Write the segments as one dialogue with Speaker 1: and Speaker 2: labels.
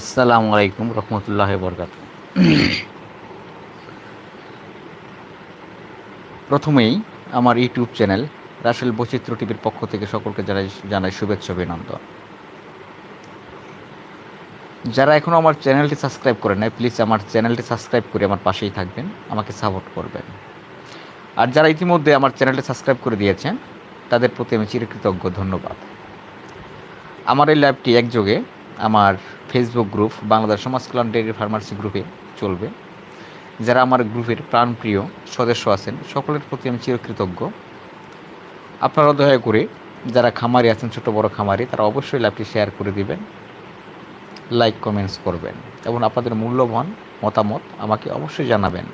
Speaker 1: আসসালামু আলাইকুম রহমতুল্লাহ বরকাত। প্রথমেই আমার ইউটিউব চ্যানেল রাসেল বৈচিত্র্য টিভির পক্ষ থেকে সকলকে জানাই জানাই শুভেচ্ছা অভিনন্দন। যারা এখনও আমার চ্যানেলটি সাবস্ক্রাইব করে নেয় প্লিজ আমার চ্যানেলটি সাবস্ক্রাইব করে আমার পাশেই থাকবেন, আমাকে সাপোর্ট করবেন। আর যারা ইতিমধ্যে আমার চ্যানেলটি সাবস্ক্রাইব করে দিয়েছেন, তাদের প্রতি আমি চিরকৃতজ্ঞ ধন্যবাদ। আমার এই ল্যাবটি একযোগে আমার ফেসবুক গ্রুপ বাংলাদেশ সমাজ কল্যাণ ডেয়ারি ফার্মাসি গ্রুপে চলবে। যারা আমার গ্রুপের প্রাণপ্রিয় সদস্য আছেন, সকলের প্রতি আমি চিরকৃতজ্ঞ। আপনারা দয়া করে যারা খামারি আছেন, ছোট বড় খামারি, তারা অবশ্যই ল্যাবটি শেয়ার করে দিবেন, লাইক, কমেন্টস করবেন এবং আপনাদের মূল্যবান মতামত আমাকে অবশ্যই জানাবেন।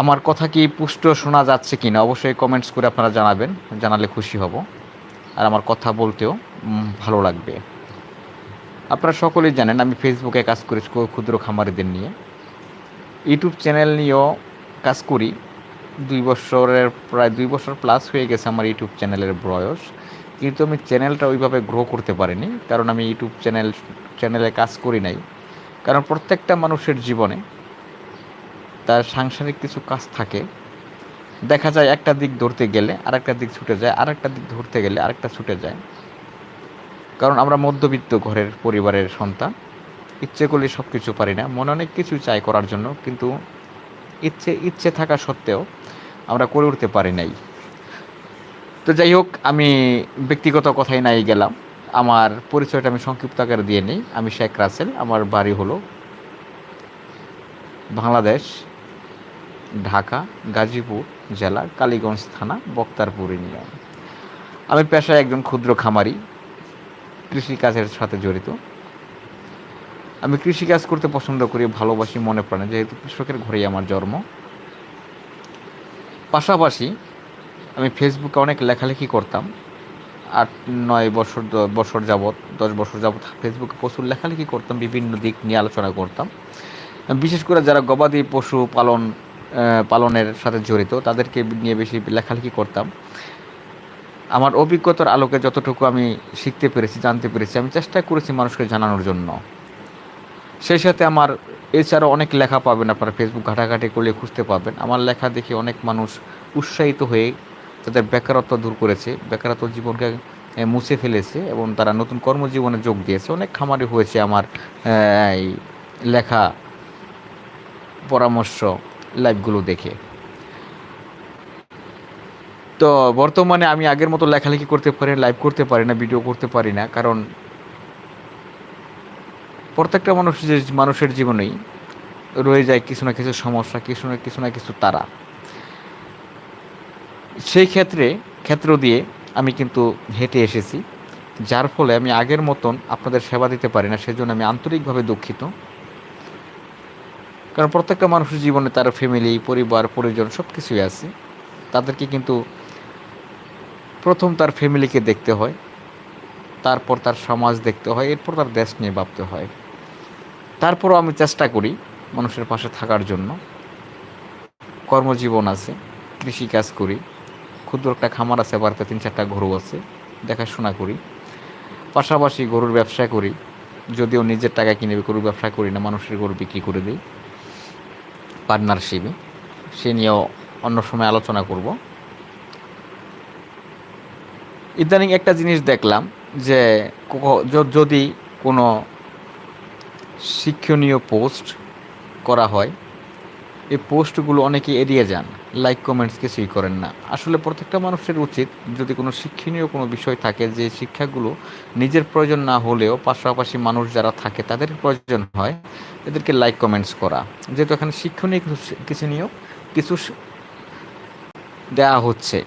Speaker 1: আমার কথা কি পুষ্ট শোনা যাচ্ছে কি না অবশ্যই কমেন্টস করে আপনারা জানাবেন, জানালে খুশি হব। আর আমার কথা বলতেও ভালো লাগবে। আপনারা সকলেই জানেন, আমি ফেসবুকে কাজ করি ক্ষুদ্র খামারিদের নিয়ে। ইউটিউব চ্যানেল নিয়েও কাজ করি। দুই বছরের, প্রায় দুই বছর প্লাস হয়ে গেছে আমার ইউটিউব চ্যানেলের বয়স। কিন্তু আমি চ্যানেলটা ওইভাবে গ্রো করতে পারিনি, কারণ আমি ইউটিউব চ্যানেল চ্যানেলে কাজ করি নাই। কারণ প্রত্যেকটা মানুষের জীবনে তার সাংসারিক কিছু কাজ থাকে। দেখা যায় একটা দিক ধরতে গেলে আরেকটা দিক ছুটে যায়, আরেকটা দিক ধরতে গেলে আরেকটা ছুটে যায়। কারণ আমরা মধ্যবিত্ত ঘরের পরিবারের সন্তান। ইচ্ছে করলে সব কিছু পারি না। মনে অনেক কিছু চাই করার জন্য, কিন্তু ইচ্ছে ইচ্ছে থাকা সত্ত্বেও আমরা করে উঠতে পারি নাই। তো যাই হোক, আমি ব্যক্তিগত কথাই নাই গেলাম। আমার পরিচয়টা আমি সংক্ষিপ্ত আকারে দিয়ে নিই। আমি শেখ রাসেল, আমার বাড়ি হলো বাংলাদেশ, ঢাকা, গাজীপুর জেলা, কালীগঞ্জ থানা, বক্তারপুর ইউনিয়ন। আমি পেশায় একজন ক্ষুদ্র খামারি। কৃষিকাজের সাথে জড়িত। আমি কৃষিকাজ করতে পছন্দ করি, ভালোবাসি, মনে প্রাণে, যেহেতু কৃষকের ঘরেই আমার জন্ম। পাশাপাশি আমি ফেসবুকে অনেক লেখালেখি করতাম। আট, নয় বছর বছর যাবৎ, দশ বছর যাবৎ ফেসবুকে প্রচুর লেখালেখি করতাম, বিভিন্ন দিক নিয়ে আলোচনা করতাম। বিশেষ করে যারা গবাদি পশু পালন পালনের সাথে জড়িত, তাদেরকে নিয়ে বেশি লেখালেখি করতাম। আমার অভিজ্ঞতার আলোকে যতটুকু আমি শিখতে পেরেছি, জানতে পেরেছি, আমি চেষ্টা করেছি মানুষকে জানানোর জন্য। সেই সাথে আমার এছাড়াও অনেক লেখা পাবেন, আপনারা ফেসবুক ঘাটাঘাটি করলে খুঁজতে পাবেন। আমার লেখা দেখে অনেক মানুষ উৎসাহিত হয়ে তাদের বেকারত্ব দূর করেছে, বেকারত্ব জীবনকে মুছে ফেলেছে এবং তারা নতুন কর্মজীবনে যোগ দিয়েছে। অনেক খামারি হয়েছে আমার লেখা পরামর্শ লাইভগুলো দেখে। তো বর্তমানে আমি আগের মতো লেখালেখি করতে পারি না লাইভ করতে পারি না ভিডিও করতে পারি না, কারণ প্রত্যেকটা মানুষ যে, মানুষের জীবনেই রয়ে যায় কিছু না কিছু সমস্যা, কিছু না কিছু না কিছু তারা। সেই ক্ষেত্রে, ক্ষেত্র দিয়ে আমি কিন্তু হেঁটে এসেছি, যার ফলে আমি আগের মতন আপনাদের সেবা দিতে পারি না, সেজন্য আমি আন্তরিকভাবে দুঃখিত। কারণ প্রত্যেকটা মানুষের জীবনে তার ফ্যামিলি পরিবার, পরিজন সব কিছুই আছে। তাদেরকে কিন্তু প্রথম তার ফ্যামিলিকে দেখতে হয়, তারপর তার সমাজ দেখতে হয়, এরপর তার দেশ নিয়ে ভাবতে হয়। তারপরও আমি চেষ্টা করি মানুষের পাশে থাকার জন্য। কর্মজীবন আছে কৃষিকাজ করি, ক্ষুদ্র একটা খামার আছে, বাড়িতে তিন চারটা গরু আছে, দেখাশোনা করি। পাশাপাশি গরুর ব্যবসা করি, যদিও নিজের টাকা কিনে গরুর ব্যবসা করি না, মানুষের গরু বিক্রি করে দিই। পার্টনারশিপে সে নিয়েও অন্য সময় আলোচনা করব। ইদানিং একটা জিনিস দেখলাম যে যদি কোনো শিক্ষণীয় পোস্ট করা হয়, এই পোস্টগুলো অনেকে এড়িয়ে যান লাইক কমেন্টস কিছুই করেন না। আসলে প্রত্যেকটা মানুষের উচিত যদি কোনো শিক্ষণীয় কোনো বিষয় থাকে যে শিক্ষাগুলো নিজের প্রয়োজন না হলেও পাশাপাশি মানুষ যারা থাকে তাদের প্রয়োজন হয়, এদেরকে লাইক কমেন্টস করা। যেহেতু এখানে শিক্ষণীয় কিছু কিছু নিয়েও কিছু দেওয়া হচ্ছে।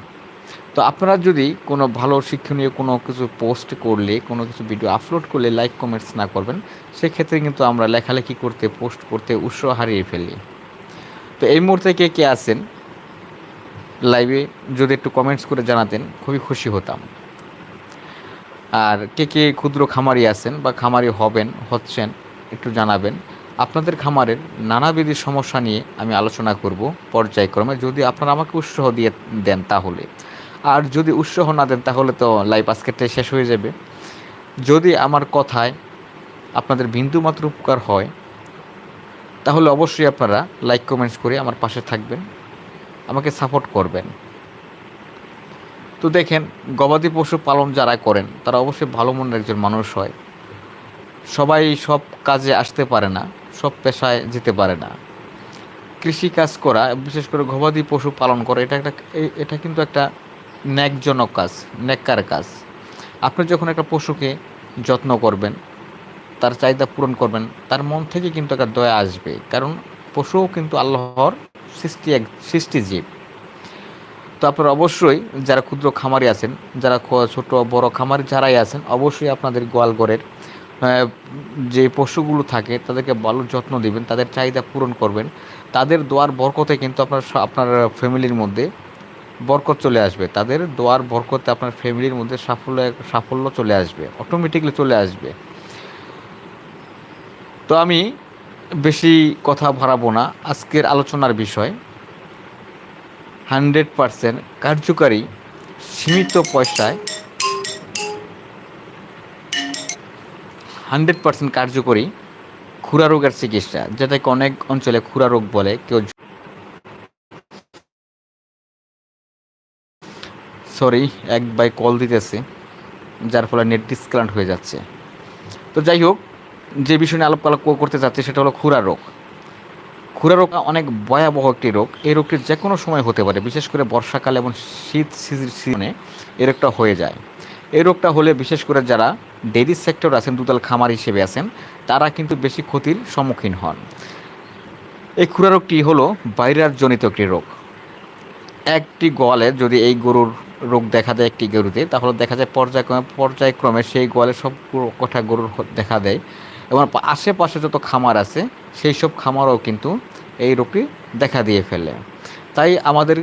Speaker 1: তো আপনারা যদি কোনো ভালো শিক্ষণীয় কোনো কিছু পোস্ট করলে, কোনো কিছু ভিডিও আপলোড করলে লাইক কমেন্টস না করবেন, সেক্ষেত্রে কিন্তু আমরা লেখালেখি করতে পোস্ট করতে উৎসাহ হারিয়ে ফেলি। তো এই মুহূর্তে কে কে আছেন? লাইভে যদি একটু কমেন্টস করে জানাতেন, খুবই খুশি হতাম। আর কে কে ক্ষুদ্র খামারি আছেন বা খামারি হবেন, হচ্ছেন, একটু জানাবেন। আপনাদের খামারের নানাবিধি সমস্যা নিয়ে আমি আলোচনা করব পর্যায়ক্রমে। যদি আপনারা আমাকে উৎসাহ দিয়ে দেন তাহলে। আর যদি উৎসাহ না দেন, তাহলে তো লাইভ আজকেরটাই শেষ হয়ে যাবে। যদি আমার কথায় আপনাদের বিন্দুমাত্র উপকার হয়, তাহলে অবশ্যই আপনারা লাইক কমেন্টস করে আমার পাশে থাকবেন, আমাকে সাপোর্ট করবেন। তো দেখেন, গবাদি পশু পালন যারা করেন, তারা অবশ্যই ভালো মনের একজন মানুষ হয়। সবাই সব কাজে আসতে পারে না, সব পেশায় যেতে পারে না। কৃষি কাজ করা, বিশেষ করে গবাদি পশু পালন করা, এটা একটা এটা কিন্তু একটা ন্যাকজনক কাজ, ন্যাক্কার কাজ। আপনি যখন একটা পশুকে যত্ন করবেন, তার চাহিদা পূরণ করবেন, তার মন থেকে কিন্তু একটা দয়া আসবে। কারণ পশুও কিন্তু আল্লাহর সৃষ্টি এক, সৃষ্টিজীব। তো আপনারা অবশ্যই যারা ক্ষুদ্র খামারি আছেন, যারা ছোট, বড় খামারি যারাই আছেন, অবশ্যই আপনাদের গোয়ালঘরের যে পশুগুলো থাকে, তাদেরকে ভালো যত্ন দিবেন, তাদের চাহিদা পূরণ করবেন। তাদের দোয়ার বরকতে কিন্তু আপনার আপনার ফ্যামিলির মধ্যে বরকত চলে আসবে। তাদের দোয়ার বরকতে আপনার ফ্যামিলির মধ্যে সাফল্য সাফল্য চলে আসবে। অটোমেটিকলি চলে আসবে। তো আমি বেশি কথা বাড়াবো না। আজকের আলোচনার বিষয়, হান্ড্রেড পারসেন্ট কার্যকারী সীমিত পয়সায় হান্ড্রেড পার্সেন্ট কার্যকরী খুরা রোগের চিকিৎসা, যেটাকে অনেক অঞ্চলে খুরা রোগ বলে, কেউ সরি, এক বাই কল দিতেছে, যার ফলে নেট ডিসকানেক্ট হয়ে যাচ্ছে। তো যাই হোক, যে বিষয় নিয়ে আলাপ করতে চাচ্ছি সেটা হলো খুরা রোগ। খুরা রোগ অনেক ভয়াবহ একটি রোগ। এই রোগটি যে কোনো সময় হতে পারে, বিশেষ করে বর্ষাকাল এবং শীত সিজনে এই রোগটা হয়ে যায়। এই রোগটা হলে বিশেষ করে যারা ডেইরি সেক্টর আছেন দুতাল খামার হিসেবে আছেন, তারা কিন্তু বেশি ক্ষতির সম্মুখীন হন। এই খুরা রোগটি হলো বাইরার জনিত একটি রোগ। একটি গোয়ালে যদি এই গরুর রোগ দেখা দেয় একটি গরুতে, তাহলে দেখা যায় পর্যায়ক্রমে পর্যায়ক্রমে সেই গোয়ালে সব কটা গরুর দেখা দেয়। এবং আশেপাশে যত খামার আছে, সেই সব খামারও কিন্তু এই রোগটি দেখা দিয়ে ফেলে। তাই আমাদের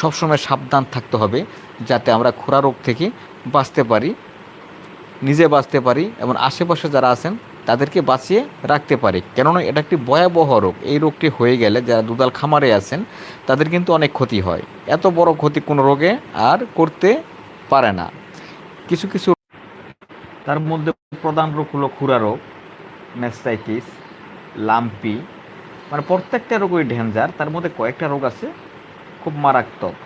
Speaker 1: সবসময় সাবধান থাকতে হবে, যাতে আমরা খোরা রোগ থেকে বাঁচতে পারি, নিজে বাঁচতে পারি, এবং আশেপাশে যারা আছেন তাদেরকে বাঁচিয়ে রাখতে পারি। কেননা এটা একটি ভয়াবহ রোগ। এই রোগটি হয়ে গেলে যারা দুধাল খামারে আছেন, তাদের কিন্তু অনেক ক্ষতি হয়। এত বড় ক্ষতি কোনো রোগে আর করতে পারে না। কিছু কিছু তার মধ্যে প্রধান রোগ হলো খুরা রোগ, ম্যাস্টাইটিস, লাম্পি। মানে প্রত্যেকটা রোগই ডেঞ্জার। তার মধ্যে কয়েকটা রোগ আছে খুব মারাত্মক।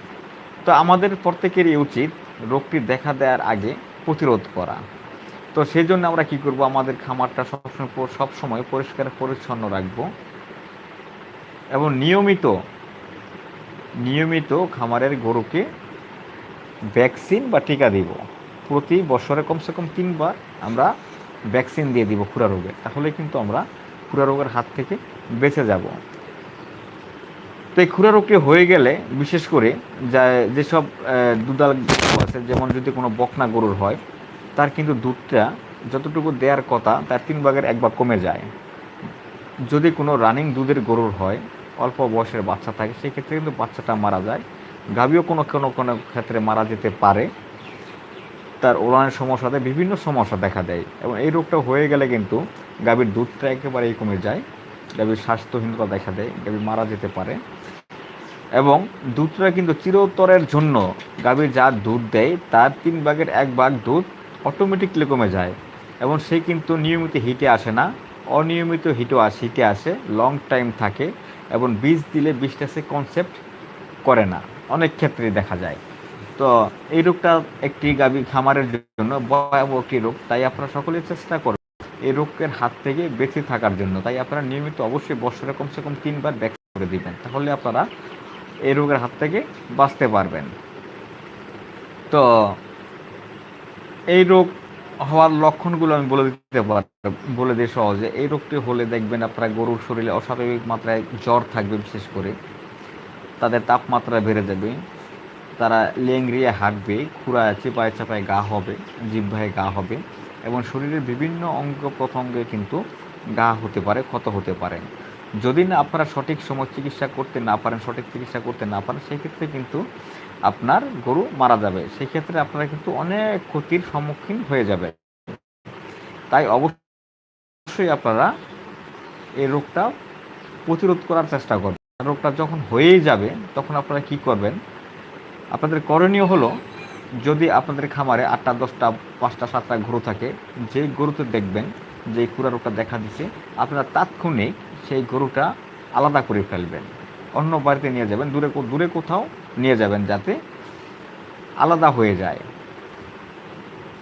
Speaker 1: তো আমাদের প্রত্যেকেরই উচিত রোগটি দেখা দেওয়ার আগে প্রতিরোধ করা। তো সেই জন্য আমরা কি করব? আমাদের খামারটা সবসময় সবসময় পরিষ্কার, পরিচ্ছন্ন রাখব। এবং নিয়মিত নিয়মিত খামারের গরুকে ভ্যাকসিন বা টিকা দিব। প্রতি বছরে কমসে কম তিনবার আমরা ভ্যাকসিন দিয়ে দিব খুরা রোগের। তাহলে কিন্তু আমরা খুরা রোগের হাত থেকে বেঁচে যাব। তো এই খুরা রোগটি হয়ে গেলে, বিশেষ করে যা যেসব গরু আছে, যেমন যদি কোনো বকনা গরুর হয় তার কিন্তু দুধটা যতটুকু দেওয়ার কথা, তার তিন ভাগের এক ভাগ কমে যায়। যদি কোনো রানিং দুধের গরুর হয়, অল্প বয়সের বাচ্চা থাকে সেই ক্ষেত্রে কিন্তু বাচ্চাটা মারা যায়। গাভীও কোনো কোনো কোনো ক্ষেত্রে মারা যেতে পারে। তার ওলানের সমস্যাতে বিভিন্ন সমস্যা দেখা দেয়। এবং এই রোগটা হয়ে গেলে কিন্তু গাভীর দুধটা একেবারেই কমে যায়। গাভীর স্বাস্থ্যহীনতা দেখা দেয় গাভী মারা যেতে পারে। এবং দুধটা কিন্তু চিরতরের জন্য গাভীর যা দুধ দেয়, তার তিন ভাগের এক ভাগ দুধ অটোমেটিকলি কমে যায়। এবং সে কিন্তু নিয়মিত হিটে আসে না। অনিয়মিত হিটও আসে হিটে আসে লং টাইম থাকে এবং বীজ দিলে বীজটা সে কনসেপ্ট করে না। অনেক ক্ষেত্রে দেখা যায়। তো এই রোগটা একটি গাভী খামারের জন্য ভয়াবহ একটি রোগ। তাই আপনারা সকলেই চেষ্টা করবেন এই রোগের হাত থেকে বেঁচে থাকার জন্য। তাই আপনারা নিয়মিত অবশ্যই বছরে কমসে কম তিনবার ভ্যাকসিন করে দিবেন। তাহলে আপনারা এই রোগের হাত থেকে বাঁচতে পারবেন। তো এই রোগ হওয়ার লক্ষণগুলো আমি বলে দিতে পারি, বলে দিই সহজে। এই রোগটি হলে দেখবেন আপনারা গরুর শরীরে অস্বাভাবিক মাত্রায় জ্বর থাকবে বিশেষ করে। তাদের তাপমাত্রা বেড়ে যাবে। তারা লেংরিয়ে হাঁটবে খুঁড়া চেপায় চাপায় গা হবে, জিহ্বায় গা হবে এবং শরীরের বিভিন্ন অঙ্গ প্রত্যঙ্গে কিন্তু গা হতে পারে, ক্ষত হতে পারে। যদি না আপনারা সঠিক সময় চিকিৎসা করতে না পারেন, সঠিক চিকিৎসা করতে না পারেন, সেক্ষেত্রে কিন্তু আপনার গরু মারা যাবে। সেক্ষেত্রে আপনারা কিন্তু অনেক ক্ষতির সম্মুখীন হয়ে যাবে তাই অবশ্যই আপনারা এই রোগটা প্রতিরোধ করার চেষ্টা করবেন। রোগটা যখন হয়েই যাবে, তখন আপনারা কি করবেন? আপনাদের করণীয় হলো, যদি আপনাদের খামারে আটটা, দশটা, পাঁচটা, সাতটা গরু থাকে যে গরুতে দেখবেন যে খুরা রোগটা দেখা দিছে, আপনারা তাৎক্ষণিক সেই গরুটা আলাদা করে ফেলবেন। অন্য বাড়িতে নিয়ে যাবেন, দূরে দূরে কোথাও নিয়ে যাবেন যাতে আলাদা হয়ে যায়।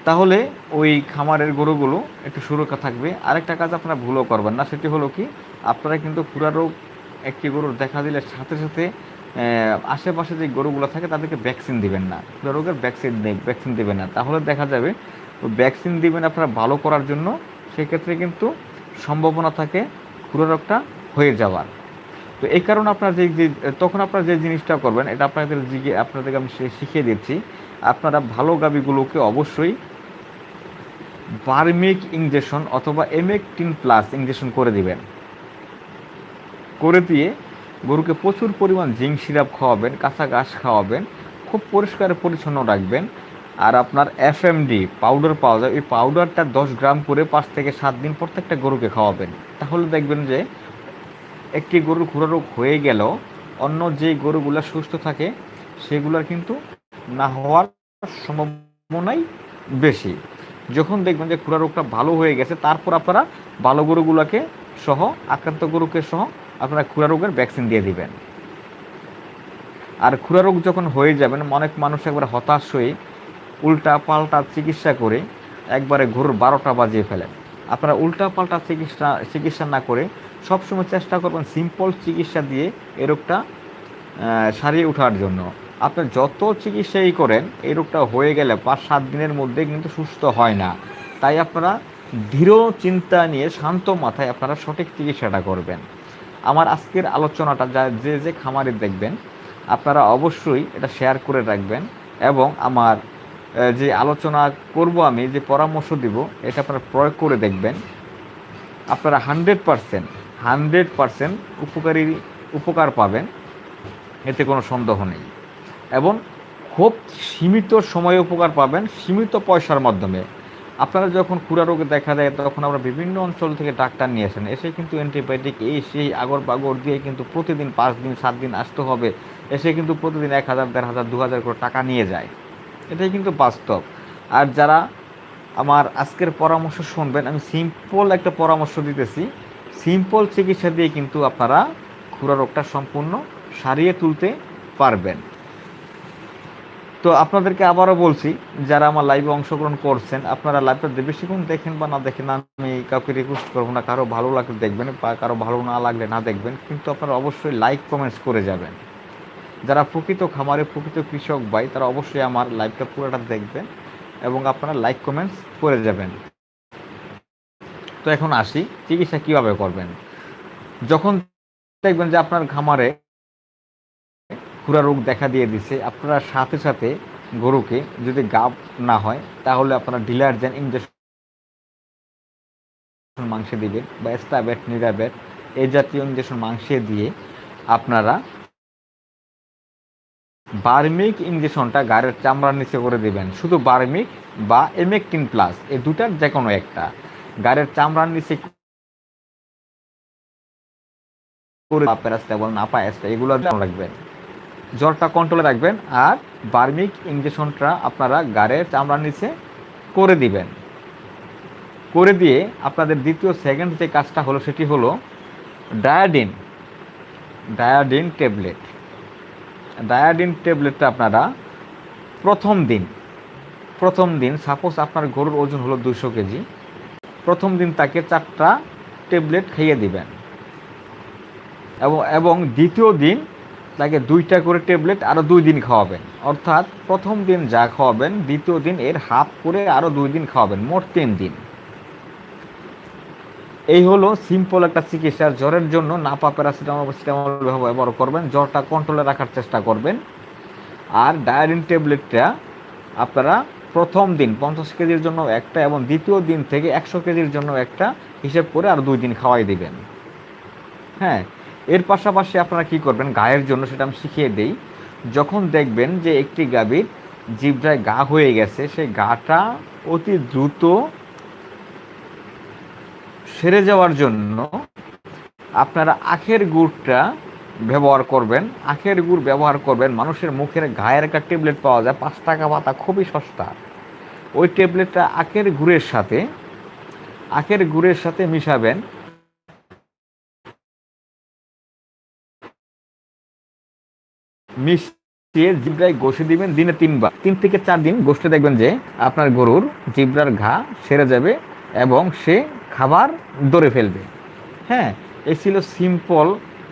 Speaker 1: তাহলে ওই খামারের গরুগুলো একটু সুরক্ষা থাকবে। আরেকটা কাজ আপনারা ভুলও করবেন না, সেটি হলো কি, আপনারা কিন্তু খুরা রোগ একটি গরুর দেখা দিলে সাথে সাথে আশেপাশে যে গরুগুলো থাকে তাদেরকে ভ্যাকসিন দিবেন না। খুরা রোগের ভ্যাকসিন ভ্যাকসিন দেবেন না। তাহলে দেখা যাবে ভ্যাকসিন দিবেন আপনারা ভালো করার জন্য, সেক্ষেত্রে কিন্তু সম্ভাবনা থাকে খুরা রোগটা হয়ে যাওয়ার। তো এই কারণে আপনারা যে যে, তখন আপনারা যে জিনিসটা করবেন, এটা আপনাদের জিগে, আপনাদেরকে আমি শিখিয়ে দিচ্ছি। আপনারা ভালো গাবিগুলোকে অবশ্যই বার্মিক ইঞ্জেকশন অথবা এমেকটিন প্লাস ইঞ্জেকশন করে দিবেন। করে দিয়ে গরুকে প্রচুর পরিমাণ জিঙ্ক সিরাপ খাওয়াবেন, কাঁচা ঘাস খাওয়াবেন, খুব পরিষ্কার পরিচ্ছন্ন রাখবেন। আর আপনার এফএমডি পাউডার পাওয়া যায়। ওই পাউডারটা দশ গ্রাম করে পাঁচ থেকে সাত দিন প্রত্যেকটা গরুকে খাওয়াবেন। তাহলে দেখবেন যে একটি গরুর খুরা রোগ হয়ে গেল অন্য যে গরুগুলো সুস্থ থাকে, সেগুলোর কিন্তু না হওয়ার সম্ভাবনাই বেশি। যখন দেখবেন যে খুরা রোগটা ভালো হয়ে গেছে, তারপর আপনারা ভালো গরুগুলোকে সহ, আক্রান্ত গরুকে সহ আপনারা খুরা রোগের ভ্যাকসিন দিয়ে দিবেন। আর খুরা রোগ যখন হয়ে যাবেন, অনেক মানুষ একবার হতাশ হয়ে উল্টা পাল্টা চিকিৎসা করে একবারে গরুর বারোটা বাজিয়ে ফেলেন আপনারা উল্টা পাল্টা চিকিৎসা চিকিৎসা না করে সবসময় চেষ্টা করবেন সিম্পল চিকিৎসা দিয়ে এ রোগটা সারিয়ে ওঠার জন্য। আপনি যত চিকিৎসাই করেন, এই রোগটা হয়ে গেলে পাঁচ সাত দিনের মধ্যে কিন্তু সুস্থ হয় না। তাই আপনারা দৃঢ় চিন্তা নিয়ে শান্ত মাথায় আপনারা সঠিক চিকিৎসাটা করবেন। আমার আজকের আলোচনাটা যা, যে যে খামারে দেখবেন, আপনারা অবশ্যই এটা শেয়ার করে রাখবেন এবং আমার যে আলোচনা করব আমি, যে পরামর্শ দিব, এটা আপনারা প্রয়োগ করে দেখবেন। আপনারা হান্ড্রেড পারসেন্ট হান্ড্রেড পারসেন্ট উপকারী, উপকার পাবেন। এতে কোনো সন্দেহ নেই। এবং খুব সীমিত সময়ে উপকার পাবেন, সীমিত পয়সার মাধ্যমে। আপনারা যখন খুরা রোগে দেখা দেয়, তখন আমরা বিভিন্ন অঞ্চল থেকে ডাক্তার নিয়ে আসেন। এসে কিন্তু অ্যান্টিবায়োটিক এই সেই আগর বাগর দিয়ে কিন্তু প্রতিদিন পাঁচ দিন, সাত দিন আসতে হবে। এসে কিন্তু প্রতিদিন এক হাজার, দেড় হাজার, দু হাজার করে টাকা নিয়ে যায়। এটাই কিন্তু বাস্তব। আর যারা আমার আজকের পরামর্শ শুনবেন, আমি সিম্পল একটা পরামর্শ দিতেছি। সিম্পল চিকিৎসা দিয়ে কিন্তু আপনারা খুরা রোগটা সম্পূর্ণ সারিয়ে তুলতে পারবেন। তো আপনাদেরকে আবারও বলছি, যারা আমার লাইভে অংশগ্রহণ করছেন, আপনারা লাইভটা বেশিক্ষণ দেখেন বা না দেখেন, আমি কাউকে রিকোয়েস্ট করব না। কারও ভালো লাগলে দেখবেন বা কারও ভালো না লাগলে না দেখবেন। কিন্তু আপনারা অবশ্যই লাইক কমেন্টস করে যাবেন। যারা প্রকৃত খামারে, প্রকৃত কৃষক ভাই, তারা অবশ্যই আমার লাইভটা পুরোটা দেখবেন এবং আপনারা লাইক কমেন্টস করে যাবেন। তো এখন আসি, চিকিৎসা কীভাবে করবেন? যখন দেখবেন যে আপনার খামারে খুরা রোগ দেখা দিয়ে দিছে, আপনারা সাথে সাথে গরুকে যদি গাব না হয়, তাহলে আপনারা ডিলারজেন ইঞ্জেকশন মাংসে দিবেন বা স্টাবেট নিরাবেট এই জাতীয় ইঞ্জেকশন মাংসে দিয়ে আপনারা বার্মিক ইঞ্জেকশনটা গাড়ির চামড়ার নিচে করে দিবেন। শুধু বার্মিক বা এমেকটিন প্লাস, এই দুটার যে কোনো একটা। গাড়ির চামড়ার নিচে করে প্যারাস্টাবল নাপা অ্যাস্টা এগুলো রাখবেন। জ্বরটা কন্ট্রোলে রাখবেন আর বার্মিক ইঞ্জেকশনটা আপনারা গাড়ির চামড়ার নিচে করে দিবেন। করে দিয়ে আপনাদের দ্বিতীয় সেকেন্ড যে কাজটা হলো সেটি হলো ডায়াডিন ডায়াডিন ট্যাবলেট। ডায়াডিন ট্যাবলেটটা আপনারা প্রথম দিন প্রথম দিন সাপোজ আপনার গরুর ওজন হলো দুশো কেজি, প্রথম দিন তাকে চারটা ট্যাবলেট খাইয়ে দিবেন। এবং এবং দ্বিতীয় দিন তাকে দুইটা করে ট্যাবলেট আরও দুই দিন খাওয়াবেন। অর্থাৎ প্রথম দিন যা খাওয়াবেন, দ্বিতীয় দিন এর হাফ করে আরও দুই দিন খাওয়াবেন, মোট তিন দিন। এই হলো সিম্পল একটা চিকিৎসা জ্বরের জন্য নাপা প্যারাসিটামল প্যারাসিটামল ব্যবহার করবেন। জ্বরটা কন্ট্রোলে রাখার চেষ্টা করবেন। আর ডায়ারিন ট্যাবলেটটা আপনারা প্রথম দিন, পঞ্চাশ কেজির জন্য একটা এবং দ্বিতীয় দিন থেকে একশো কেজির জন্য একটা হিসেব করে আর দুই দিন খাওয়াই দিবেন। হ্যাঁ এর পাশাপাশি আপনারা কি করবেন, গায়ের জন্য সেটা আমি শিখিয়ে দিই। যখন দেখবেন যে একটি গাভীর জিভটায় গা হয়ে গেছে, সেই গাটা অতি দ্রুত সেরে যাওয়ার জন্য আপনারা আখের গুড়টা ব্যবহার করবেন, আখের গুড় ব্যবহার করবেন, মানুষের মুখের ঘায়ের একটা ট্যাবলেট পাওয়া যায়, পাঁচ টাকা পাতা খুবই সস্তা। ওই ট্যাবলেটটা আখের গুড়ের সাথে, আখের গুড়ের সাথে মিশাবেন। মিশিয়ে জিব্রায় ঘষে দিবেন দিনে তিনবার। তিন থেকে চার দিন গোষ্ঠে দেখবেন যে আপনার গরুর জিব্রার ঘা সেরে যাবে এবং সে খাবার ধরে ফেলবে। হ্যাঁ এই ছিল সিম্পল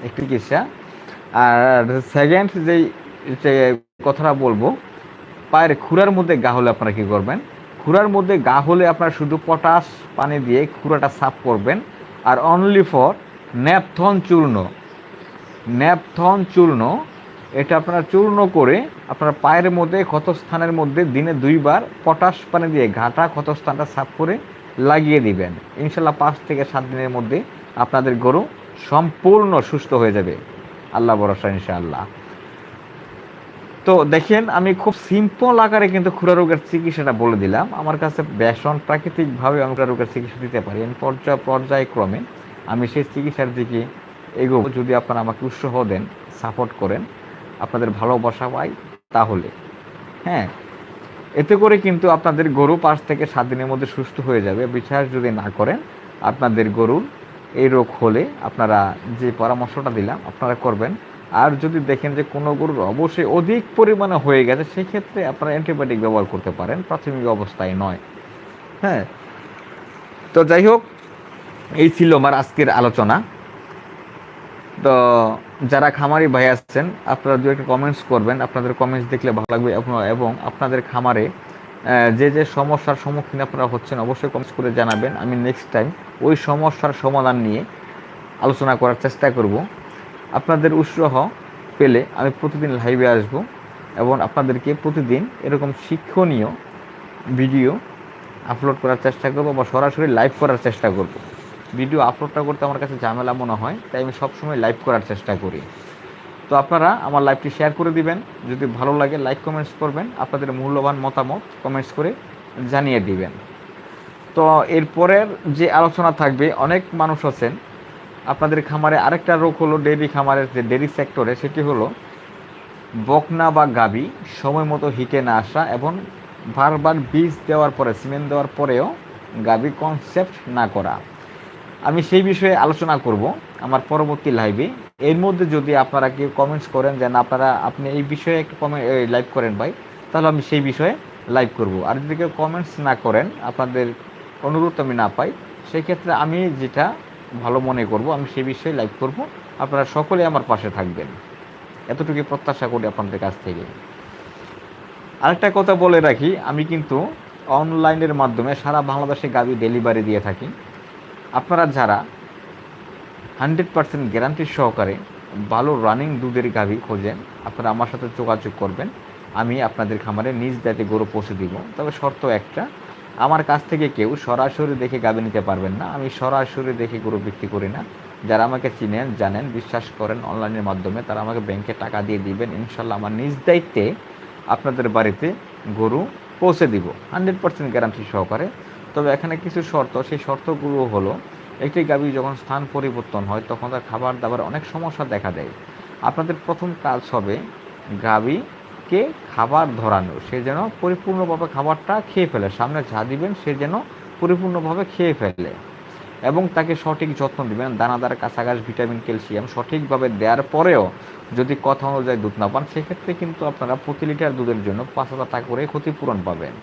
Speaker 1: একটি চিকিৎসা আর সেকেন্ড যেই কথাটা বলব, পায়ের খুরার মধ্যে গা হলে আপনারা কী করবেন? খুরার মধ্যে গা হলে আপনারা শুধু পটাশ পানি দিয়ে খুরাটা সাফ করবেন। আর অনলি ফর ন্যাপথন চূর্ণ। ন্যাপথন চূর্ণ, এটা আপনারা চূর্ণ করে আপনার পায়ের মধ্যে ক্ষতস্থানের মধ্যে দিনে দুইবার পটাশ পানি দিয়ে ঘাটা ক্ষতস্থানটা সাফ করে লাগিয়ে দিবেন। ইনশাল্লাহ পাঁচ থেকে সাত দিনের মধ্যে আপনাদের গরু সম্পূর্ণ সুস্থ হয়ে যাবে। আল্লাহ ভরসা ইনশাআল্লাহ। তো দেখেন, আমি খুব সিম্পল আকারে কিন্তু খুরা রোগের চিকিৎসাটা বলে দিলাম। আমার কাছে বেসন প্রাকৃতিকভাবে আমি খুরা রোগের চিকিৎসা দিতে পারি। পর্যায় পর্যায়ক্রমে আমি সেই চিকিৎসার দিকে এগোবো। যদি আপনারা আমাকে উৎসাহ দেন সাপোর্ট করেন, আপনাদের ভালোবাসা পাই, তাহলে। হ্যাঁ এতে করে কিন্তু আপনাদের গরু পাঁচ থেকে সাত দিনের মধ্যে সুস্থ হয়ে যাবে। বিশ্বাস যদি না করেন, আপনাদের গরুর এই রোগ হলে আপনারা যে পরামর্শটা দিলাম, আপনারা করবেন। আর যদি দেখেন যে কোনো গরুর অবশ্যই অধিক পরিমাণে হয়ে গেছে, সেক্ষেত্রে আপনারা অ্যান্টিবায়োটিক ব্যবহার করতে পারেন। প্রাথমিক অবস্থায় নয়। হ্যাঁ। তো যাই হোক, এই ছিল আমার আজকের আলোচনা। তো যারা খামারি ভাই আসছেন আপনারা দু একটা কমেন্টস করবেন। আপনাদের কমেন্টস দেখলে ভালো লাগবে এবং আপনাদের খামারে যে যে সমস্যার সম্মুখীন আপনারা হচ্ছেন অবশ্যই কমেন্টস করে জানাবেন। আমি নেক্সট টাইম ওই সমস্যার সমাধান নিয়ে আলোচনা করার চেষ্টা করব। আপনাদের উৎসাহ পেলে আমি প্রতিদিন লাইভে আসব এবং আপনাদেরকে প্রতিদিন এরকম শিক্ষণীয় ভিডিও আপলোড করার চেষ্টা করব বা সরাসরি লাইভ করার চেষ্টা করব। ভিডিও আপলোডটা করতে আমার কাছে ঝামেলা মনে হয়, তাই আমি সবসময় লাইভ করার চেষ্টা করি। তো আপনারা আমার লাইভটি শেয়ার করে দিবেন, যদি ভালো লাগে লাইক কমেন্টস করবেন, আপনাদের মূল্যবান মতামত কমেন্টস করে জানিয়ে দিবেন। তো এরপরের যে আলোচনা থাকবে, অনেক মানুষ আছেন, আপনাদের খামারে আরেকটা রোগ হলো ডেয়ারি খামারের যে ডেয়ারি সেক্টরে, সেটি হলো বকনা বা গাবি সময় মতো হিটে না আসা এবং বারবার বীজ দেওয়ার পরে, সিমেন্ট দেওয়ার পরেও গাবি কনসেপ্ট না করা। আমি সেই বিষয়ে আলোচনা করব আমার পরবর্তী লাইভে এর মধ্যে যদি আপনারা কেউ কমেন্টস করেন যেন আপনারা, আপনি এই বিষয়ে একটু কমে লাইভ করেন ভাই, তাহলে আমি সেই বিষয়ে লাইভ করব। আর যদি কেউ কমেন্টস না করেন, আপনাদের অনুরোধ আমি না পাই, সেক্ষেত্রে আমি যেটা ভালো মনে করব, আমি সেই বিষয়ে লাইভ করব। আপনারা সকলে আমার পাশে থাকবেন। এতটুকু প্রত্যাশা করি আপনাদের কাছ থেকে। আরেকটা কথা বলে রাখি, আমি কিন্তু অনলাইনের মাধ্যমে সারা বাংলাদেশে গাড়ি ডেলিভারি দিয়ে থাকি। আপনারা যারা হান্ড্রেড পার্সেন্ট গ্যারান্টি সহকারে ভালো রানিং দুধের গাভি খোঁজেন, আপনারা আমার সাথে যোগাযোগ করবেন। আমি আপনাদের খামারে নিজ দায়িত্বে গরু পৌঁছে দিব। তবে শর্ত একটা, আমার কাছ থেকে কেউ সরাসরি দেখে গাভি নিতে পারবেন না। আমি সরাসরি দেখে গরু বিক্রি করি না। যারা আমাকে চিনেন, জানেন, বিশ্বাস করেন অনলাইনের মাধ্যমে, তারা আমাকে ব্যাংকে টাকা দিয়ে দিবেন। ইনশাল্লাহ আমার নিজ দায়িত্বে আপনাদের বাড়িতে গরু পৌঁছে দিব। হান্ড্রেড পার্সেন্ট গ্যারান্টি সহকারে তবে এখানে কিছু শর্ত, সেই শর্তগুলো হলো, একটি গাভী যখন স্থান পরিবর্তন হয়, তখন তার খাবার দাবার অনেক সমস্যা দেখা দেয়। আপনাদের প্রথম কাজ হবে গাভীকে খাবার ধরানো, সে যেন পরিপূর্ণভাবে খাবারটা খেয়ে ফেলে। সামনে যা দিবেন, সে যেন পরিপূর্ণভাবে খেয়ে ফেলে এবং তাকে সঠিক যত্ন দিবেন। দানাদার কাছাকাছি ভিটামিন, ক্যালসিয়াম সঠিকভাবে দেওয়ার পরেও যদি কথা অনুযায়ী দুধ না পান, সেক্ষেত্রে কিন্তু আপনারা প্রতি লিটার দুধের জন্য পাঁচ হাজার টাকা করে ক্ষতিপূরণ পাবেন।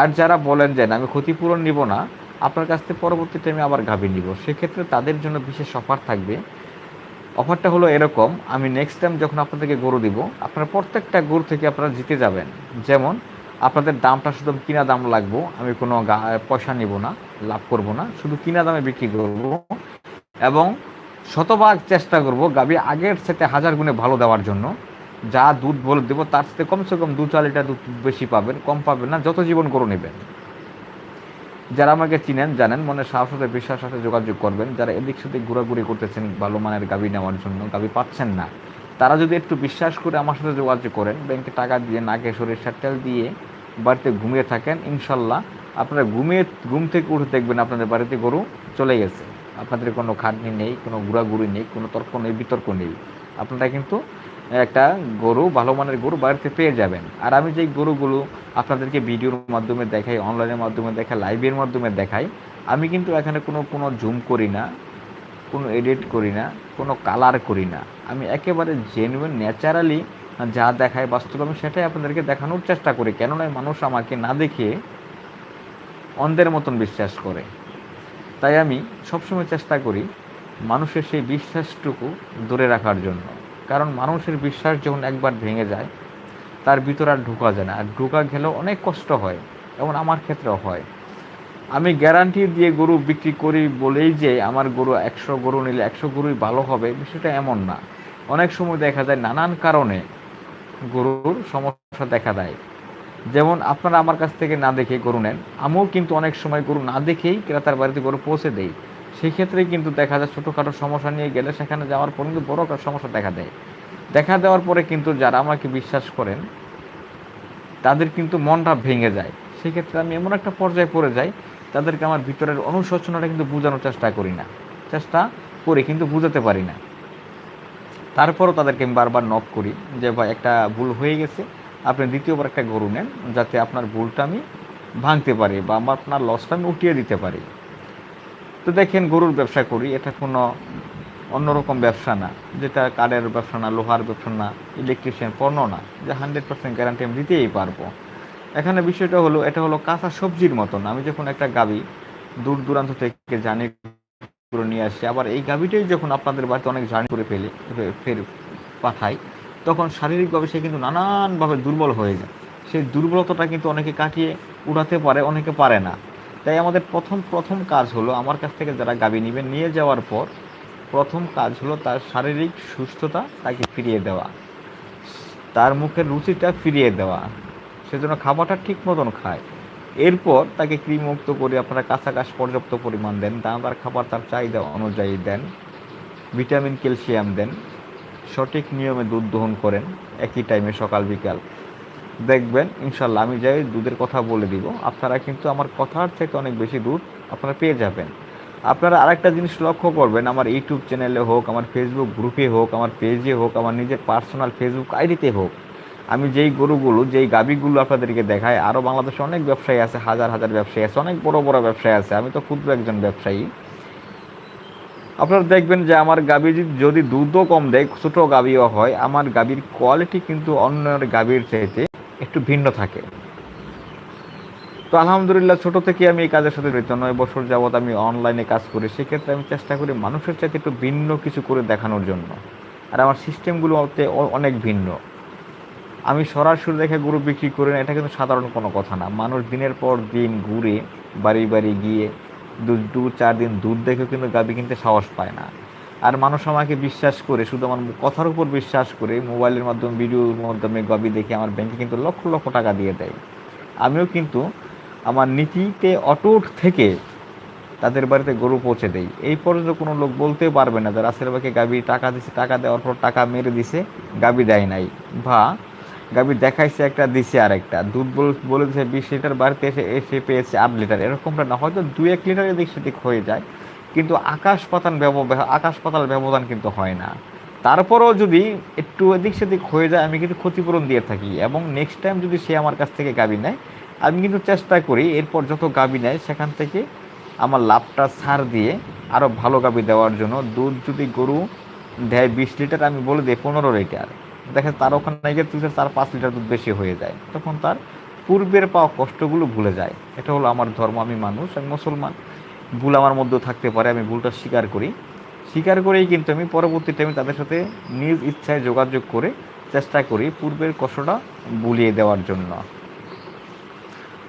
Speaker 1: আর যারা বলেন যে, না, আমি ক্ষতিপূরণ নিব না, আপনার কাছ থেকে পরবর্তী টাইমে আবার গাভী নিব। সেক্ষেত্রে তাদের জন্য বিশেষ অফার থাকবে। অফারটা হলো এরকম, আমি নেক্সট টাইম যখন আপনাদেরকে গরু দিব, আপনার প্রত্যেকটা গরু থেকে আপনারা জিতে যাবেন। যেমন, আপনাদের দামটা শুধু কিনা দাম লাগবো, আমি কোনো পয়সা নিব না, লাভ করব না, শুধু কিনা দামে বিক্রি করব এবং শতভাগ চেষ্টা করব গাভী আগের সেটে হাজার গুণে ভালো দেওয়ার জন্য। যা দুধ বলে দেবো, তার সাথে কমসে কম দু চার লিটার দুধ বেশি পাবেন, কম পাবেন না, যত জীবন গরু নেবেন। যারা আমাকে চিনেন, জানেন, মনে সাহস সাথে বিশ্বাস সাথে যোগাযোগ করবেন। যারা এদিক সেদিক ঘোরাঘুরি করতেছেন, ভালো মানের গাভী নেওয়ার জন্য, গাভী পাচ্ছেন না, তারা যদি একটু বিশ্বাস করে আমার সাথে যোগাযোগ করেন, ব্যাংকে টাকা দিয়ে, নাকে সরিষার তেল দিয়ে বাড়িতে ঘুমিয়ে থাকেন, ইনশাল্লাহ আপনারা ঘুমিয়ে, ঘুম থেকে উঠে দেখবেন আপনাদের বাড়িতে গরু চলে গেছে। আপনাদের কোনো খাটনি নেই, কোনো ঘোরাঘুরি নেই, কোনো তর্ক নেই, বিতর্ক নেই। আপনারা কিন্তু একটা গরু, ভালো মানের গরু বাড়িতে পেয়ে যাবেন। আর আমি যেই গরুগুলো আপনাদেরকে ভিডিওর মাধ্যমে দেখাই, অনলাইনের মাধ্যমে দেখাই, লাইভের মাধ্যমে দেখাই, আমি কিন্তু এখানে কোনো কোনো জুম করি না, কোনো এডিট করি না, কোনো কালার করি না। আমি একেবারে জেনুইন ন্যাচারালি যা দেখায় বাস্তব আমি সেটাই আপনাদেরকে দেখানোর চেষ্টা করি। কেননা মানুষ আমাকে না দেখে অন্ধের মতন বিশ্বাস করে। তাই আমি সবসময় চেষ্টা করি মানুষের সেই বিশ্বাসটুকু দূরে রাখার জন্য। কারণ মানুষের বিশ্বাস যখন একবার ভেঙে যায়, তার ভিতর আর ঢোকা যায় না। আর ঢোকা গেলেও অনেক কষ্ট হয়, এবং আমার ক্ষেত্রেও হয়। আমি গ্যারান্টি দিয়ে গরু বিক্রি করি বলেই যে আমার গরু একশো গরু নিলে একশো গরুই ভালো হবে, বিষয়টা এমন না। অনেক সময় দেখা যায় নানান কারণে গরুর সমস্যা দেখা দেয়। যেমন আপনারা আমার কাছ থেকে না দেখে গরু নেন, আমিও কিন্তু অনেক সময় গরু না দেখেই ক্রেতার বাড়িতে গরু পৌঁছে দেই। সেই ক্ষেত্রে কিন্তু দেখা যায় ছোটোখাটো সমস্যা নিয়ে গেলে সেখানে যাওয়ার পর কিন্তু বড় সমস্যা দেখা দেয়। দেখা দেওয়ার পরে কিন্তু যারা আমাকে বিশ্বাস করেন, তাদের কিন্তু মনটা ভেঙে যায়। সেক্ষেত্রে আমি এমন একটা পর্যায়ে পড়ে যাই, তাদেরকে আমার ভিতরের অনুশোচনাটা কিন্তু বোঝানোর চেষ্টা করি না। চেষ্টা করি কিন্তু বুঝাতে পারি না। তারপরও তাদেরকে আমি বারবার নক করি যে, ভাই, একটা ভুল হয়ে গেছে। আপনি দ্বিতীয়বার একটা গরু নেন, যাতে আপনার ভুলটা আমি ভাঙতে পারি বা আমার আপনার লসটা আমি উঠিয়ে দিতে পারি। তো দেখেন গরুর ব্যবসা করি, এটা কোনো অন্যরকম ব্যবসা না, যেটা কাঠের ব্যবসা না, লোহার ব্যবসা না ইলেকট্রিশিয়ান পণ্য না, যে হান্ড্রেড পার্সেন্ট গ্যারান্টি আমি দিতেই পারব। এখানে বিষয়টা হলো, এটা হলো কাঁচা সবজির মতন আমি যখন একটা গাবি দূর দূরান্ত থেকে জানি করে নিয়ে আসি, আবার এই গাবিটাই যখন আপনাদের বাড়িতে অনেক জার্নি করে ফেলে ফের পাঠাই, তখন শারীরিকভাবে সে কিন্তু নানানভাবে দুর্বল হয়ে যায়। সেই দুর্বলতাটা কিন্তু অনেকে কাটিয়ে উড়াতে পারে, অনেকে পারে না। তাই আমাদের প্রথম প্রথম কাজ হলো আমার কাছ থেকে যারা গাবি নেবেন, নিয়ে যাওয়ার পর প্রথম কাজ হলো তার শারীরিক সুস্থতা তাকে ফিরিয়ে দেওয়া, তার মুখের রুচিটা ফিরিয়ে দেওয়া সেজন্য খাবারটা ঠিক মতন খায়। এরপর তাকে কৃমিমুক্ত করে আপনারা কাছাকাছ পর্যাপ্ত পরিমাণ দেন, দানাদার খাবার তার চাহিদা অনুযায়ী দেন, ভিটামিন, ক্যালসিয়াম দেন, সঠিক নিয়মে দুধ দহন করেন, একই টাইমে সকাল, বিকাল। দেখবেন ইনশাল্লাহ আমি যাই দুধের কথা বলে দিব। আপনারা কিন্তু আমার কথার থেকে অনেক বেশি দুধ আপনারা পেয়ে যাবেন। আপনারা আরেকটা জিনিস লক্ষ্য করবেন, আমার ইউটিউব চ্যানেলে হোক, আমার ফেসবুক গ্রুপে হোক, আমার পেজে হোক, আমার নিজের পার্সোনাল ফেসবুক আইডিতে হোক, আমি যেই গরুগুলো, যেই গাবিগুলো আপনাদেরকে দেখাই আরও বাংলাদেশে অনেক ব্যবসায়ী আছে, হাজার হাজার ব্যবসায়ী আছে, অনেক বড় বড় ব্যবসায়ী আছে, আমি তো ক্ষুদ্র একজন ব্যবসায়ী। আপনারা দেখবেন যে আমার গাবি যদি দুধও কম দেয়, ছোটো গাবিও হয়, আমার গাবির কোয়ালিটি কিন্তু অন্যের গাবির চাইতে একটু ভিন্ন থাকে। তো আলহামদুলিল্লাহ ছোট থেকে আমি এই কাজের সাথে জড়িত নয়, বছর যাবৎ আমি অনলাইনে কাজ করি। সেক্ষেত্রে আমি চেষ্টা করি মানুষের চাইতে একটু ভিন্ন কিছু করে দেখানোর জন্য। আর আমার সিস্টেমগুলো অনেক ভিন্ন। আমি সরাসরি দেখে গরু বিক্রি করি না, এটা কিন্তু সাধারণ কোনো কথা না। মানুষ দিনের পর দিন ঘুরে বাড়ি বাড়ি গিয়ে দু দু চার দিন দুধ দেখেও কিন্তু গাবি কিনতে সাহস পায় না। আর মানুষ আমাকে বিশ্বাস করে, শুধু আমার কথার উপর বিশ্বাস করে, মোবাইলের মাধ্যমে ভিডিওর মাধ্যমে, গাবি দেখে আমার ব্যাংকে কিন্তু লক্ষ লক্ষ টাকা দিয়ে দেয়। আমিও কিন্তু আমার নীতিতে অটুট থেকে তাদের বাড়িতে গরু পৌঁছে দেই। এই পর্যন্ত কোনো লোক বলতে পারবে না যে রাসেল ভাইকে গাবি টাকা দিছে, টাকা দেওয়ার পর টাকা মেরে দিছে, গাবি দেয় নাই। বা গাবি দেখাইছে একটা, দিছে আর একটা দুধ বলে দিছে, বিশ লিটার বাড়িতে এসে এসে পেয়েছে আট লিটার। এরকমটা না, হয়তো দু এক লিটার এদিক সেদিক হয়ে যায়। কিন্তু আকাশ ব্যবধান আকাশ পাতাল ব্যবধান কিন্তু হয় না। তারপরও যদি একটু এদিক সেদিক হয়ে যায়, আমি কিন্তু ক্ষতিপূরণ দিয়ে থাকি এবং নেক্সট টাইম যদি সে আমার কাছ থেকে গাবি নেয়, আমি কিন্তু চেষ্টা করি এরপর যত গাবি নেয় সেখান থেকে আমার লাভটা ছাড় দিয়ে আরও ভালো গাবি দেওয়ার জন্য। দুধ যদি গরু দেয় বিশ লিটার আমি বলে দিই পনেরো লিটার দেখে তার ওখানে গিয়ে তুই চার পাঁচ লিটার দুধ বেশি হয়ে যায়। তখন তার পূর্বের পাওয়া কষ্টগুলো ভুলে যায়। এটা হলো আমার ধর্ম, আমি মানুষ, আমি মুসলমান। ভুল আমার মধ্যেও থাকতে পারে, আমি ভুলটা স্বীকার করি। স্বীকার করেই কিন্তু আমি পরবর্তী টাইমে তাদের সাথে নিজ ইচ্ছায় যোগাযোগ করে চেষ্টা করি পূর্বের কষ্টটা বুলিয়ে দেওয়ার জন্য।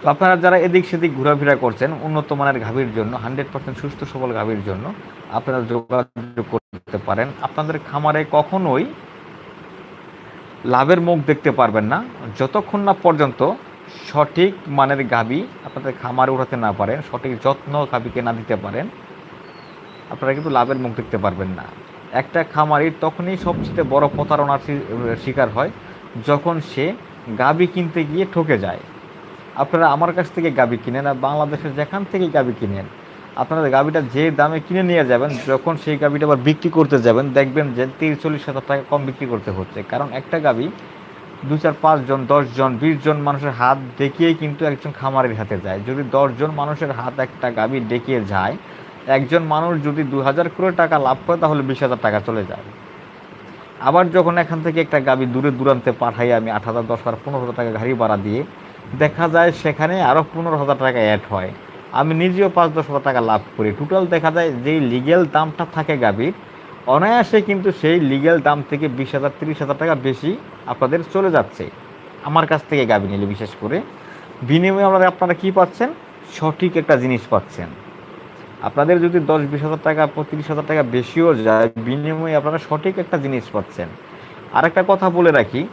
Speaker 1: তো আপনারা যারা এদিক সেদিক ঘোরাফেরা করছেন, উন্নত মানের গাভীর জন্য, হান্ড্রেড পার্সেন্ট সুস্থ সবল গাভীর জন্য, আপনারা যোগাযোগ করতে পারেন। আপনাদের খামারে কখনোই লাভের মুখ দেখতে পারবেন না। যতক্ষণ না পর্যন্ত সঠিক মানের গাবি আপনাদের খামারে উঠাতে না পারেন, সঠিক যত্ন গাবিকে না দিতে পারেন, আপনারা কিন্তু লাভের মুখ দেখতে পারবেন না। একটা খামারি তখনই সবচেয়ে বড় প্রতারণার শিকার হয় যখন সে গাবি কিনতে গিয়ে ঠকে যায়। আপনারা আমার কাছ থেকে গাবি কিনেন আর বাংলাদেশের যেখান থেকে গাবি কিনেন, আপনারা গাবিটা যে দামে কিনে নিয়ে যাবেন, যখন সেই গাবিটা আবার বিক্রি করতে যাবেন, দেখবেন যে তিরিশ, চল্লিশ হাজার টাকা কম বিক্রি করতে হচ্ছে। কারণ একটা গাবি দু চার পাঁচজন দশজন বিশ জন মানুষের হাত দেখিয়েই কিন্তু একজন খামারের হাতে যায়। যদি দশজন মানুষের হাত একটা গাভী দেখিয়ে যায়, একজন মানুষ যদি দু হাজার করে টাকা লাভ করে, তাহলে বিশ হাজার টাকা চলে যায়। আবার যখন এখান থেকে একটা গাবি দূরে দূরান্তে পাঠাই আমি আট হাজার, দশ হাজার, পনেরো হাজার টাকা গাড়ি ভাড়া দিয়ে, দেখা যায় সেখানে আরও পনেরো হাজার টাকা অ্যাড হয়। আমি নিজেও পাঁচ, দশ হাজার টাকা লাভ করি। টোটাল দেখা যায় যেই লিগেল দামটা থাকে গাবির অনায়াসে কিন্তু সেই লিগেল দাম থেকে বিশ হাজার, তিরিশ হাজার টাকা বেশি আপনাদের চলে যাচ্ছে। আমার কাছ থেকে গাবি নিলে বিশেষ করে। বিনিময়ে আপনারা আপনারা কী পাচ্ছেন? সঠিক একটা জিনিস পাচ্ছেন। আপনাদের যদি দশ, বিশ হাজার টাকা, পঁয়ত্রিশ হাজার টাকা বেশিও যায়, বিনিময়ে আপনারা সঠিক একটা জিনিস পাচ্ছেন। আর একটা কথা বলে রাখি,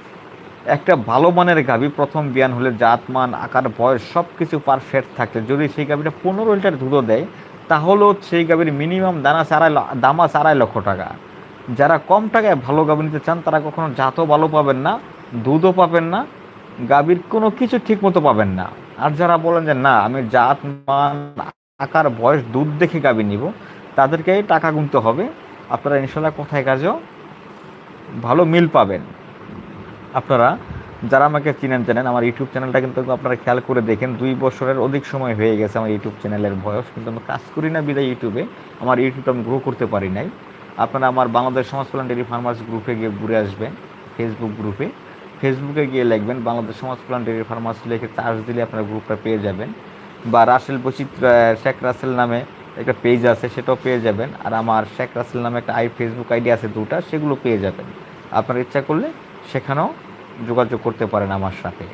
Speaker 1: একটা ভালো মানের গাবি প্রথম বিয়ান হলে জাত, মান, আকার, বয়স সব কিছু পারফেক্ট থাকলে যদি সেই গাবিটা পনেরো লিটার দুধও দেয় তাহলেও সেই গাভির মিনিমাম দানা ল- দাম আড়াই লক্ষ টাকা। যারা কম টাকায় ভালো গাভি নিতে চান, তারা কখনো জাতও ভালো পাবেন না, দুধও পাবেন না, গাভীর কোনো কিছু ঠিক মতো পাবেন না। আর যারা বলেন যে, না, আমি জাত, মান, আকার, বয়স, দুধ দেখে গাভী নিব তাদেরকে টাকা গুনতে হবে। আপনারা ইনশাল্লাহ কোথায় কাজেও ভালো মিল পাবেন। আপনারা যারা আমাকে চিনেন, জানেন, আমার ইউটিউব চ্যানেলটা কিন্তু আপনারা খেয়াল করে দেখেন, দুই বছরের অধিক সময় হয়ে গেছে আমার ইউটিউব চ্যানেলের বয়স, কিন্তু আমি কাজ করি না বিদায় ইউটিউবে, আমার ইউটিউবটা আমি গ্রো করতে পারি নাই। আপনারা আমার বাংলাদেশ সমাজ কল্যাণ ডেরি ফার্মার্স গ্রুপে গিয়ে ঘুরে আসবেন ফেসবুক গ্রুপে ফেসবুকে গিয়ে লিখবেন, বাংলাদেশ সমাজ কল্যাণ ডেরি ফার্মার্স লিখে চার্জ দিলে আপনার গ্রুপটা পেয়ে যাবেন। বা রাসেল বৈচিত্র শেখ রাসেল নামে একটা পেজ আছে, সেটাও পেয়ে যাবেন। আর আমার শেখ রাসেল নামে একটা আই ফেসবুক আইডি আছে দুটা, সেগুলো পেয়ে যাবেন। আপনার ইচ্ছা করলে সেখানেও যোগাযোগ করতে পারেন আমার সাথে।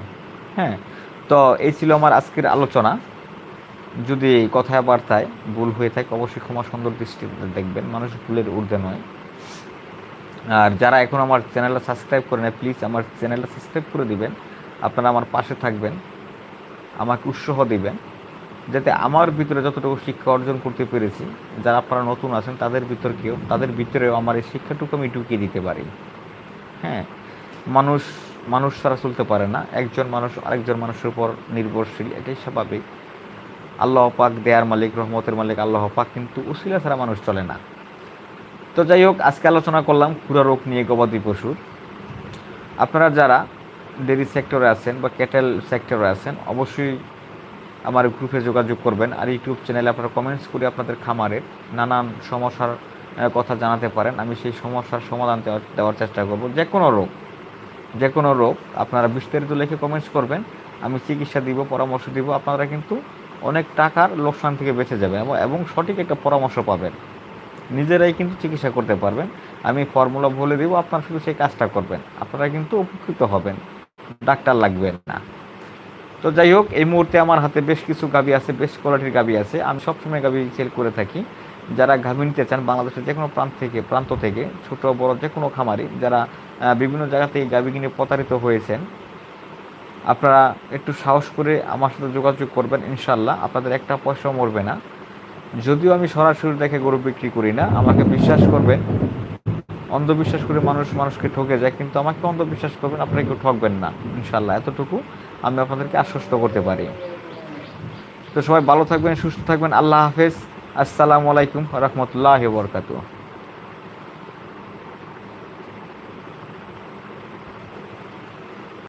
Speaker 1: হ্যাঁ তো এই ছিল আমার আজকের আলোচনা। যদি কথায় বার্তায় ভুল হয়ে থাকে, অবশ্যই ক্ষমা সুন্দর দৃষ্টিতে দেখবেন, মানুষ ভুলের ঊর্ধ্বে নয়। আর যারা এখন আমার চ্যানেলটা সাবস্ক্রাইব করে নেয় প্লিজ আমার চ্যানেলটা সাবস্ক্রাইব করে দিবেন। আপনারা আমার পাশে থাকবেন, আমাকে উৎসাহ দিবেন, যাতে আমার ভিতরে যতটুকু শিক্ষা অর্জন করতে পেরেছি, যারা আপনারা নতুন আছেন, তাদের ভিতরকেও, তাদের ভিতরেও আমার এই শিক্ষাটুকু আমি ঢুকিয়ে দিতে পারি। হ্যাঁ মানুষ মানুষ ছাড়া চলতে পারে না। একজন মানুষ আরেকজন মানুষের উপর নির্ভরশীল, এটাই স্বাভাবিক। আল্লাহ পাক দেয়ার মালিক, রহমতের মালিক, আল্লাহ পাক কিন্তু উসিলা ছাড়া মানুষ চলে না। তো যাই হোক, আজকে আলোচনা করলাম খুরা রোগ নিয়ে গবাদি পশুর আপনারা যারা ডেরি সেক্টরে আছেন বা ক্যাটেল সেক্টরে আছেন, অবশ্যই আমার গ্রুপে যোগাযোগ করবেন। আর ইউটিউব চ্যানেলে আপনারা কমেন্টস করে আপনাদের খামারের নানান সমস্যার কথা জানাতে পারেন। আমি সেই সমস্যার সমাধান দেওয়ার চেষ্টা করব। যে কোনো রোগ। যে কোনো রোগ, আপনারা বিস্তারিত লিখে কমেন্টস করবেন, আমি চিকিৎসা দিব, পরামর্শ দিব, আপনারা কিন্তু অনেক টাকার লোকসান থেকে বেঁচে যাবেন এবং- সঠিক একটা পরামর্শ পাবেন। নিজেরাই কিন্তু চিকিৎসা করতে পারবেন। আমি ফর্মুলা বলে দিব, আপনারা শুধু সেই কাজটা করবেন। আপনারা কিন্তু উপকৃত হবেন। ডাক্তার লাগবেন না। তো যাই হোক, এই মুহূর্তে আমার হাতে বেশ কিছু গাবি আছে, বেশ কোয়ালিটির গাবি আছে। আমি সবসময় গাবি সেল করে থাকি। যারা গাভী নিতে চান, বাংলাদেশের যে কোনো প্রান্ত থেকে প্রান্ত থেকে, ছোট, বড় যে কোনো খামারি, যারা বিভিন্ন জায়গা থেকে গাভী কিনে প্রতারিত হয়েছেন। আপনারা একটু সাহস করে আমার সাথে যোগাযোগ করবেন ইনশাল্লাহ আপনাদের একটা পয়সাও মরবে না। যদিও আমি সরাসরি দেখে গরু বিক্রি করি না, আমাকে বিশ্বাস করবেন। অন্ধবিশ্বাস করে মানুষ মানুষকে ঠকে যায়, কিন্তু আমাকে অন্ধবিশ্বাস করবেন, আপনারা কেউ ঠকবেন না ইনশাল্লাহ এতটুকু আমি আপনাদেরকে আশ্বস্ত করতে পারি। তো সবাই ভালো থাকবেন, সুস্থ থাকবেন। আল্লাহ হাফেজ। আসসালামু আলাইকুম রহমতুল্লাহ বরকাতু